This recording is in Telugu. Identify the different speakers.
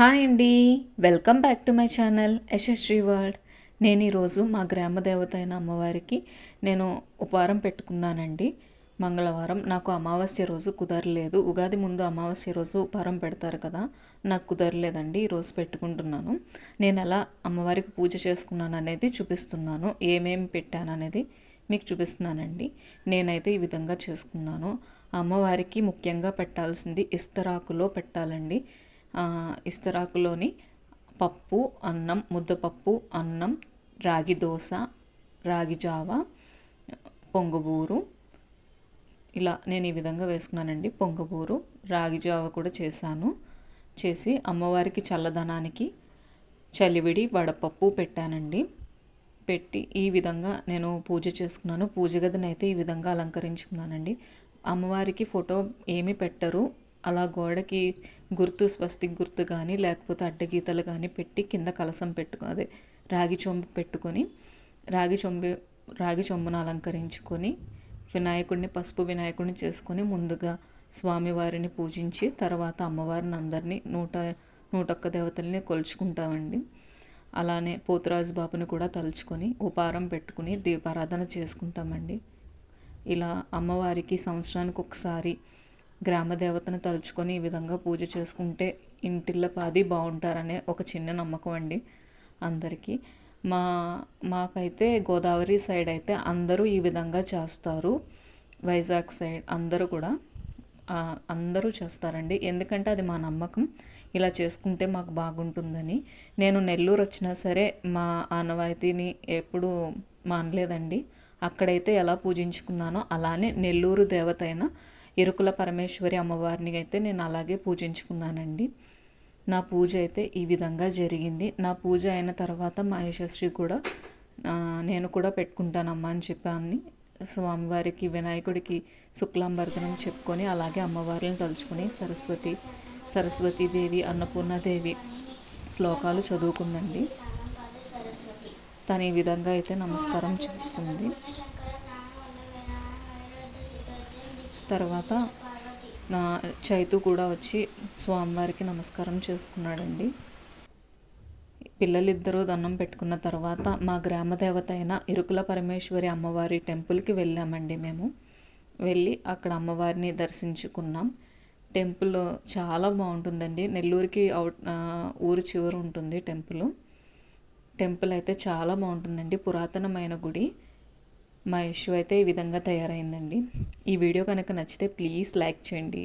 Speaker 1: హాయ్ అండి. Welcome back to my channel Yashasvi world. నేను ఈరోజు మా గ్రామ దేవత అయిన అమ్మవారికి నేను ఉపవారం పెట్టుకున్నానండి. మంగళవారం నాకు అమావాస్య రోజు కుదరలేదు. ఉగాది ముందు అమావాస్య రోజు ఉపవారం పెడతారు కదా నాకు కుదరలేదండి ఈరోజు పెట్టుకుంటున్నాను. నేను ఎలా అమ్మవారికి పూజ చేసుకున్నాను అనేది చూపిస్తున్నాను. ఏమేమి పెట్టాను అనేది మీకు చూపిస్తున్నానండి. నేనైతే ఈ విధంగా చేసుకున్నాను. అమ్మవారికి ముఖ్యంగా పెట్టాల్సింది ఇస్తరాకులో పెట్టాలండి. ఇస్తరాకులోని పప్పు అన్నం ముద్దపప్పు అన్నం రాగి దోశ రాగి జావ పొంగబూరు. ఇలా నేను ఈ విధంగా వేసుకున్నానండి పొంగబూరు. రాగి జావ కూడా చేశాను. చేసి అమ్మవారికి చల్లదనానికి చలివిడి వడపప్పు పెట్టానండి. పెట్టి ఈ విధంగా నేను పూజ చేసుకున్నాను. పూజ గదిని అయితే ఈ విధంగా అలంకరించుకున్నానండి. అమ్మవారికి ఫోటో ఏమీ పెట్టరు. అలా గోడకి గుర్తు స్వస్తిక్ గుర్తు కానీ లేకపోతే అడ్డగీతలు కానీ పెట్టి కింద కలసం పెట్టుకో అదే రాగి చొంబు పెట్టుకొని రాగి చొంబు రాగి చొంబును అలంకరించుకొని వినాయకుడిని పసుపు వినాయకుడిని చేసుకొని ముందుగా స్వామివారిని పూజించి తర్వాత అమ్మవారిని అందరినీ నూట నూటొక్క దేవతల్ని కొలుచుకుంటామండి. అలానే పోతురాజు బాబుని కూడా తలుచుకొని ఉపారం పెట్టుకుని దీపారాధన చేసుకుంటామండి. ఇలా అమ్మవారికి సంవత్సరానికి ఒకసారి గ్రామ దేవతను తలుచుకొని ఈ విధంగా పూజ చేసుకుంటే ఇంటిల్ల పాది బాగుంటారనే ఒక చిన్న నమ్మకం అండి అందరికీ. మా మాకైతే గోదావరి సైడ్ అయితే అందరూ ఈ విధంగా చేస్తారు. వైజాగ్ సైడ్ అందరూ కూడా అందరూ చేస్తారండి. ఎందుకంటే అది మా నమ్మకం. ఇలా చేసుకుంటే మాకు బాగుంటుందని. నేను నెల్లూరు వచ్చినా సరే మా ఆనవాయితీని ఎప్పుడూ మానలేదండి. అక్కడైతే ఎలా పూజించుకున్నానో అలానే నెల్లూరు దేవత అయిన ఇరుకుల పరమేశ్వరి అమ్మవారిని అయితే నేను అలాగే పూజించుకున్నానండి. నా పూజ అయితే ఈ విధంగా జరిగింది. నా పూజ అయిన తర్వాత మా యశస్వి కూడా నేను కూడా పెట్టుకుంటానమ్మా అని చెప్పాను స్వామివారికి వినాయకుడికి శుక్లాంబర్ధనం చెప్పుకొని అలాగే అమ్మవారిని తలుచుకొని సరస్వతి సరస్వతీదేవి అన్నపూర్ణాదేవి శ్లోకాలు చదువుకుందండి. తను ఈ విధంగా అయితే నమస్కారం చేస్తుంది. తర్వాత నా చైతు కూడా వచ్చి స్వామివారికి నమస్కారం చేసుకున్నాడండి. పిల్లలిద్దరూ దండం పెట్టుకున్న తర్వాత మా గ్రామ దేవత అయిన ఇరుకుల పరమేశ్వరి అమ్మవారి టెంపుల్కి వెళ్ళామండి మేము. వెళ్ళి అక్కడ అమ్మవారిని దర్శించుకున్నాం. టెంపుల్ చాలా బాగుంటుందండి. నెల్లూరుకి అవుట్ ఊరు చివర ఉంటుంది టెంపుల్. టెంపుల్ అయితే చాలా బాగుంటుందండి. పురాతనమైన గుడి. మా ఇష్యూ అయితే ఈ విధంగా తయారైందండి. ఈ వీడియో కనుక నచ్చితే ప్లీజ్ లైక్ చేయండి.